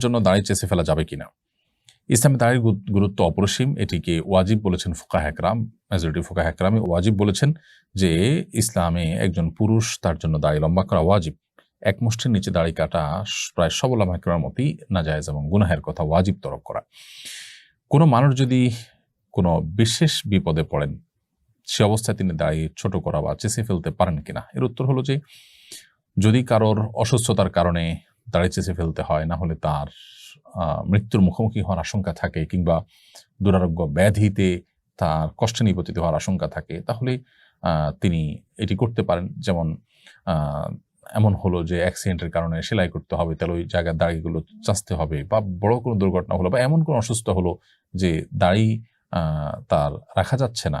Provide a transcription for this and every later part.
জন্য দাঁড়িয়ে চেষে ফেলা যাবে কিনা। ইসলামে দাঁড়িয়ে গুরুত্ব অপরিসীম। এটিকে ওয়াজিব বলেছেন ফুকা হ্যাকরাম মেজরিটি ফুকা হ্যাকরামে ওয়াজিব বলেছেন যে, ইসলামে একজন পুরুষ তার জন্য দাড়ি লম্বা করা ওয়াজিব। এক মুষ্টির নিচে দাড়ি কাটা প্রায় সবল হ্যাকরার মতোই না যায় এবং গুনাহের কথা ওয়াজিব তরক করা। কোনো মানুষ যদি কোনো বিশেষ বিপদে পড়েন, সে অবস্থায় তিনি দাড়ি ছোট করা বা চেষে ফেলতে পারেন কিনা? এর উত্তর হলো যে, যদি কারোর অসুস্থতার কারণে দাড়ি চেঁচে ফেলতে হয়, না হলে তার মৃত্যুর মুখোমুখি হওয়ার আশঙ্কা থাকে কিংবা দুরারোগ্য ব্যাধিতে তার কষ্টে নিপতিত হওয়ার আশঙ্কা থাকে, তাহলে তিনি এটি করতে পারেন। যেমন এমন হলো যে অ্যাক্সিডেন্টের কারণে সেলাই করতে হবে, তাহলে ওই জায়গার দাড়িগুলো চাচতে হবে বা বড় কোনো দুর্ঘটনা হলো বা এমন কোনো অসুস্থ হলো যে দাড়ি তার রাখা যাচ্ছে না।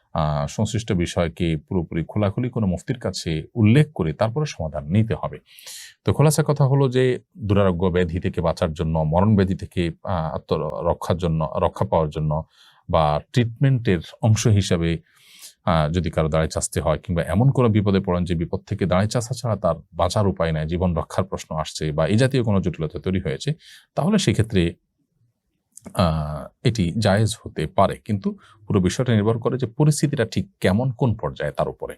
সংশ্লিষ্ট বিষয়কে পুরোপুরি খোলাখুলি কোনো মুফতির কাছে উল্লেখ করে তারপরে সমাধান নিতে হবে। তো খোলাসা কথা হলো যে, দুরারোগ্য ব্যাধি থেকে বাঁচার জন্য, মরণ ব্যাধি থেকে আত্মরক্ষার জন্য, রক্ষা পাওয়ার জন্য বা ট্রিটমেন্টের অংশ হিসাবে যদি কারও দাঁড়িয়ে চাচতে হয় কিংবা এমন কোনো বিপদে পড়েন যে বিপদ থেকে দাঁড়িয়ে চাষা ছাড়া তার বাঁচার উপায় নাই, জীবন রক্ষার প্রশ্ন আসছে বা এই জাতীয় কোনো জটিলতা তৈরি হয়েছে, তাহলে সেক্ষেত্রে এটি জায়েজ হতে পারে। কিন্তু পুরো বিষয়টা নির্ভর করে যে পরিস্থিতিটা ঠিক কেমন, কোন পর্যায়ে, তার উপরে।